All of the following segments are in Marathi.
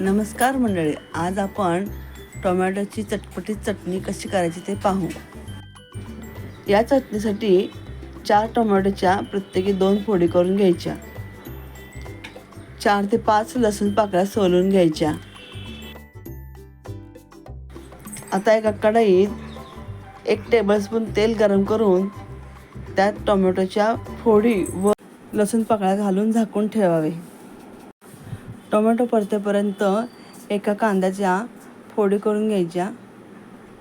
नमस्कार मंडळी आज आपण टोमॅटोची चटपटीत चटणी कशी करायची ते पाहू. या चटणीसाठी चार टोमॅटोच्या प्रत्येकी दोन फोडी करून घ्यायच्या. चार ते पाच लसूण पाकळ्या सोलून घ्यायच्या. आता एका कढईत एक टेबलस्पून तेल गरम करून त्यात टोमॅटोच्या फोडी व लसूण पाकळ्या घालून झाकून ठेवावे. टोमॅटो परतेपर्यंत एका कांद्याच्या फोडी करून घ्यायच्या.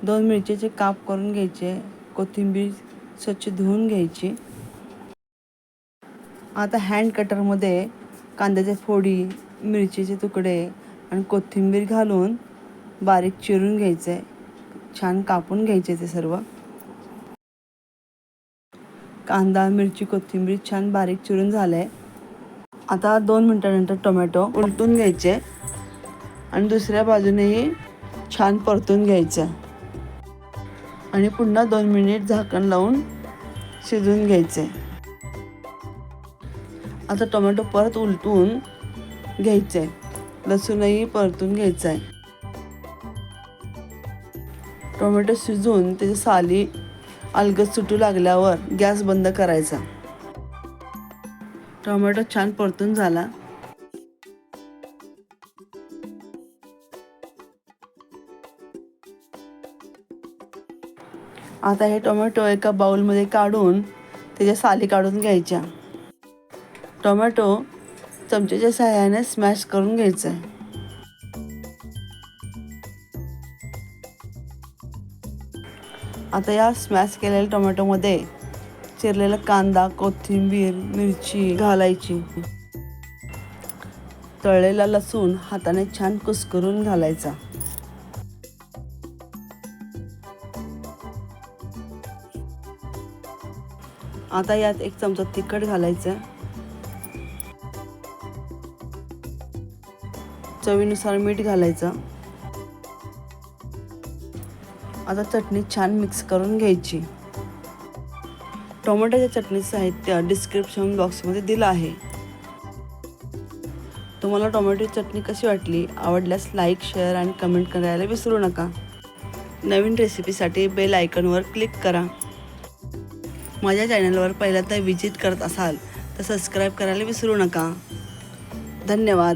दोन मिरचीचे काप करून घ्यायचे. कोथिंबीर स्वच्छ धुवून घ्यायची. आता हँड कटरमध्ये कांद्याच्या फोडी मिरचीचे तुकडे आणि कोथिंबीर घालून बारीक चिरून घ्यायचे. छान कापून घ्यायचे ते सर्व. कांदा मिरची कोथिंबीर छान बारीक चिरून झालं. आहे आता दोन मिनटानंतर टोमॅटो उलटून घ्यायचे आणि दुसऱ्या बाजूनेही छान परतून घ्यायचं. आणि पुन्हा दोन मिनिट झाकण लावून शिजवून घ्यायचे. आता टोमॅटो परत उलटून घ्यायचे. लसूणही परतून घ्यायचं आहे. टोमॅटो शिजून त्याची साली अलगद सुटू लागल्यावर गॅस बंद करायचा. टोमॅटो छान परतून झाला. आता हे टोमॅटो एका बाउलमध्ये काढून त्याच्या साली काढून घ्यायच्या. टोमॅटो चमच्याच्या सहाय्याने स्मॅश करून घ्यायचं आहे आता या स्मॅश केलेल्या टोमॅटोमध्ये चिरलेला कांदा कोथिंबीर मिरची घालायची. तळलेला लसूण हाताने छान कुस्करून घालायचा. आता यात एक चमचा तिखट घालायचं. चवीनुसार मीठ घालायचं. आता चटणी छान मिक्स करून घ्यायची. टोमॅटोच्या चटणीचं साहित्य डिस्क्रिप्शन बॉक्समध्ये दिलं आहे. तुम्हाला टोमॅटोची चटणी कशी वाटली आवडल्यास लाईक शेअर आणि कमेंट करायला विसरू नका. नवीन रेसिपीसाठी बेल आयकॉनवर क्लिक करा. माझ्या चॅनलवर पहिल्यांदा विजिट करत असाल तर सबस्क्राईब करायला विसरू नका. धन्यवाद.